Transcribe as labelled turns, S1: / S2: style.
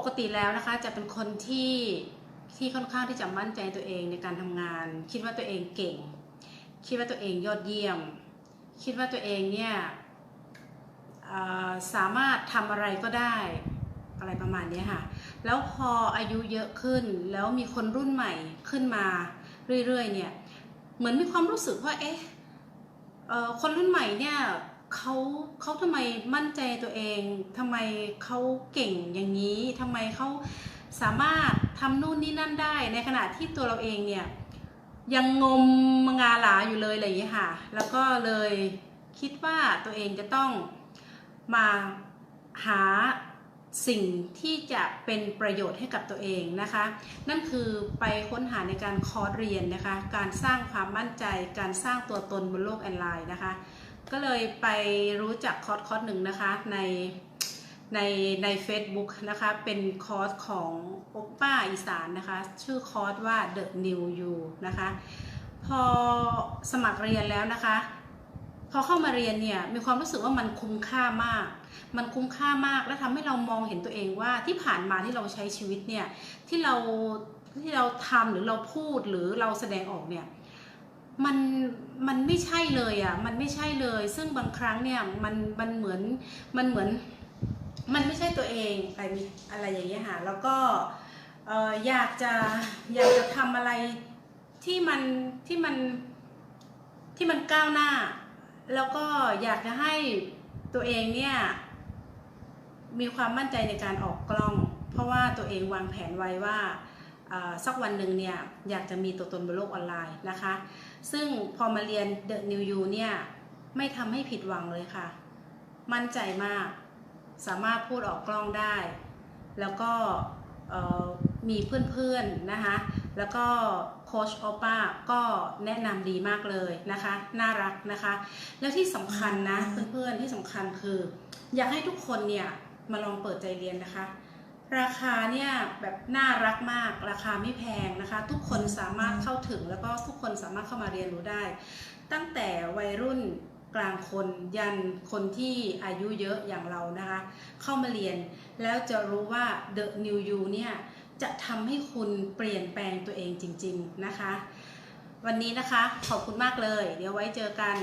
S1: ปกติแล้วนะคะจะเป็นคนที่ที่ค่อนข้างที่จะมั่นใจตัวเองในการทำงาน คิดว่าตัวเองเก่ง คิดว่าตัวเองยอดเยี่ยม คิดว่าตัวเองเนี่ยสามารถทำอะไรก็ได้อะไรประมาณนี้ค่ะแล้วพออายุเยอะขึ้นแล้วมีคนรุ่นใหม่ขึ้นมาเรื่อยๆเนี่ยเหมือนมีความรู้สึกว่าเอ๊ะคนรุ่นใหม่เนี่ย เขาเขาทำไมมั่นใจตัวเองทำไมเขาเก่งอย่างนี้ทำไมเขาสามารถทำนู่นนี่นั่นได้ในขณะที่ตัวเราเองเนี่ยยังงมงาหลาอยู่เลยอะไรอย่างเงี้ค่ะ แล้วก็เลยคิดว่าตัวเองจะต้องมาหาสิ่งที่จะเป็นประโยชน์ให้กับตัวเองนะคะ นั่นคือไปค้นหาในการคอร์สเรียนนะคะ การสร้างความมั่นใจ การสร้างตัวตนบนโลกออนไลน์นะคะ ก็เลยไปรู้จักคอร์สคอร์สหนึ่งนะคะในในใน Facebook นะคะ เป็นคอร์สของโอป้าอีสานนะคะ ชื่อคอร์สว่า The New You นะคะ พอสมัครเรียนแล้วนะคะ พอเข้ามาเรียนเนี่ยมีความรู้สึกว่ามันคุ้มค่ามาก มันคุ้มค่ามากและทำให้เรามองเห็นตัวเองว่าที่ผ่านมาที่เราใช้ชีวิตเนี่ย ที่เราที่เราทำหรือเราพูดหรือเราแสดงออกเนี่ย มันมันไม่ใช่เลยอะ่ะมันไม่ใช่เลย ซึ่งบางครั้งเนี่ยมันมันเหมือนมันเหมือน มันไม่ใช่ตัวเองอะไรมีอะไรอย่างเงี้ยค่ะแล้วก็อยากจะอยากจะทำอะไรที่มันที่มันที่มันก้าวหน้า แล้วก็อยากจะให้ตัวเองเนี่ยมีความมั่นใจในการออกกล้อง เพราะว่าตัวเองวางแผนไว้ว่า สักวันหนึ่งเนี่ยอยากจะมีตัวตนบนโลกออนไลน์นะคะ ซึ่งพอมาเรียน The New You เนี่ยไม่ทำให้ผิดหวังเลยค่ะ มั่นใจมาก สามารถพูดออกกล้องได้ แล้วก็เอ่อมีเพื่อนๆนะคะ แล้วก็โคชโอป้าก็แนะนำดีมากเลยนะคะ น่ารักนะคะ แล้วที่สำคัญนะเพื่อนๆที่สำคัญคือ อยากให้ทุกคนเนี่ยมาลองเปิดใจเรียนนะคะ ราคาเนี่ยแบบน่ารักมากราคาไม่แพงนะคะ ทุกคนสามารถเข้าถึงแล้วก็ทุกคนสามารถเข้ามาเรียนรู้ได้ ตั้งแต่วัยรุ่นกลางคนยันคนที่อายุเยอะอย่างเรานะคะ เข้ามาเรียนแล้วจะรู้ว่า The New You เนี่ยจะทำให้คุณเปลี่ยนแปลงตัวเองจริง ๆนะคะ วันนี้นะคะขอบคุณมากเลย เดี๋ยวไว้เจอกัน